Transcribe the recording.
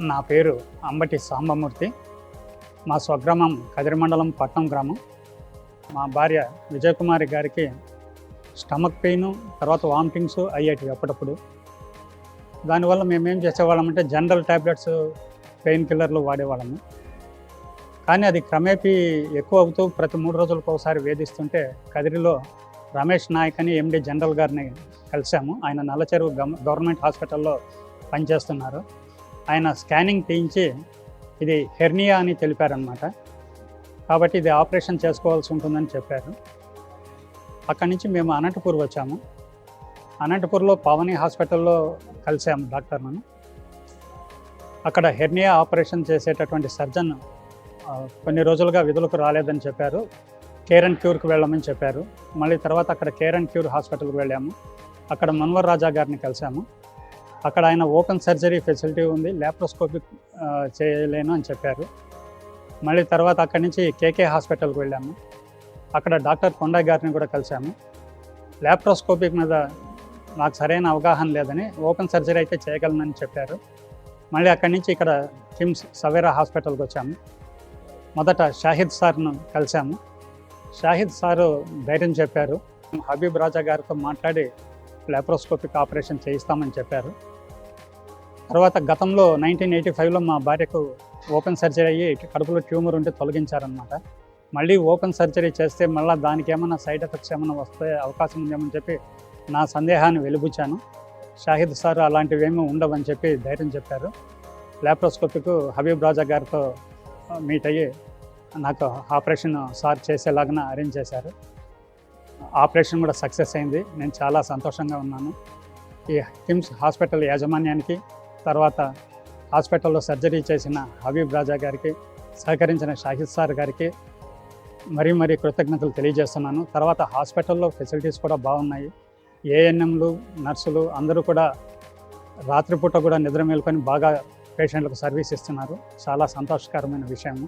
నా పేరు అంబటి సాంబమూర్తి. మా స్వగ్రామం కదిరిమండలం పట్నం గ్రామం. మా భార్య విజయకుమారి గారికి స్టమక్ పెయిన్ తర్వాత వామిటింగ్స్ అయ్యేటివి అప్పుడప్పుడు. దానివల్ల మేమేం చేసేవాళ్ళమంటే జనరల్ ట్యాబ్లెట్స్ పెయిన్ కిల్లర్లు వాడేవాళ్ళము. కానీ అది క్రమేపీ ఎక్కువ అవుతూ ప్రతి మూడు రోజులకు ఒకసారి వేధిస్తుంటే కదిరిలో రమేష్ నాయక్ అని ఎండి జనరల్ గారిని కలిసాము. ఆయన నల్లచెరువు గవర్నమెంట్ హాస్పిటల్లో పనిచేస్తున్నారు. ఆయన స్కానింగ్ తీయించి ఇది హెర్నియా అని తెలిపారనమాట కాబట్టి ఇది ఆపరేషన్ చేసుకోవాల్సి ఉంటుందని చెప్పారు. అక్కడి నుంచి మేము అనంతపూర్ వచ్చాము. అనంతపూర్లో పవని హాస్పిటల్లో కలిసాము డాక్టర్లను అక్కడ హెర్నియా ఆపరేషన్ చేసేటటువంటి సర్జన్ కొన్ని రోజులుగా విధులకు రాలేదని చెప్పారు. కేర్ అండ్ క్యూర్కి వెళ్ళమని చెప్పారు. మళ్ళీ తర్వాత అక్కడ కేర్ అండ్ క్యూర్ హాస్పిటల్కి వెళ్ళాము. అక్కడ మన్వర్ రాజా గారిని కలిసాము అక్కడ ఆయన ఓపెన్ సర్జరీ ఫెసిలిటీ ఉంది ల్యాప్రోస్కోపిక్ చేయలేను అని చెప్పారు. మళ్ళీ తర్వాత అక్కడి నుంచి కేకే హాస్పిటల్కి వెళ్ళాము. అక్కడ డాక్టర్ కొండా గారిని కూడా కలిసాము. ల్యాప్రోస్కోపిక్ మీద నాకు సరైన అవగాహన లేదని ఓపెన్ సర్జరీ అయితే చేయగలనని చెప్పారు. మళ్ళీ అక్కడి నుంచి ఇక్కడ కిమ్స్ సవేరా హాస్పిటల్కి వచ్చాము. మొదట షాహిద్ సార్ను కలిసాము. షాహిద్ సారు ధైర్యం చెప్పారు. హబీబ్ రాజా గారితో మాట్లాడి లాప్రోస్కోపిక్ ఆపరేషన్ చేయిస్తామని చెప్పారు. తర్వాత గతంలో నైన్టీన్ ఎయిటీ ఫైవ్లో మా భార్యకు ఓపెన్ సర్జరీ అయ్యి కడుపులో ట్యూమర్ ఉంటే తొలగించారనమాట మళ్ళీ ఓపెన్ సర్జరీ చేస్తే మళ్ళీ దానికి ఏమైనా సైడ్ ఎఫెక్ట్స్ ఏమైనా వస్తే అవకాశం ఉందేమని చెప్పి నా సందేహాన్ని వెలుబుచ్చాను. షాహిద్ సార్ అలాంటివి ఏమీ ఉండవని చెప్పి ధైర్యం చెప్పారు. ల్యాప్రోస్కోపిక్ హబీబ్ రాజా గారితో మీట్ అయ్యి నాకు ఆపరేషన్ సార్ చేసేలాగా అరేంజ్ చేశారు. ఆపరేషన్ కూడా సక్సెస్ అయింది. నేను చాలా సంతోషంగా ఉన్నాను. ఈ కిమ్స్ హాస్పిటల్ యాజమాన్యానికి తర్వాత హాస్పిటల్లో సర్జరీ చేసిన హబీబ్ రాజా గారికి సహకరించిన షాహిద్ సార్ గారికి మరీ మరీ కృతజ్ఞతలు తెలియజేస్తున్నాను. తర్వాత హాస్పిటల్లో ఫెసిలిటీస్ కూడా బాగున్నాయి. ఏఎన్ఎంలు నర్సులు అందరూ కూడా రాత్రిపూట కూడా నిద్ర మేలుకొని బాగా పేషెంట్లకు సర్వీస్ ఇస్తున్నారు. చాలా సంతోషకరమైన విషయము.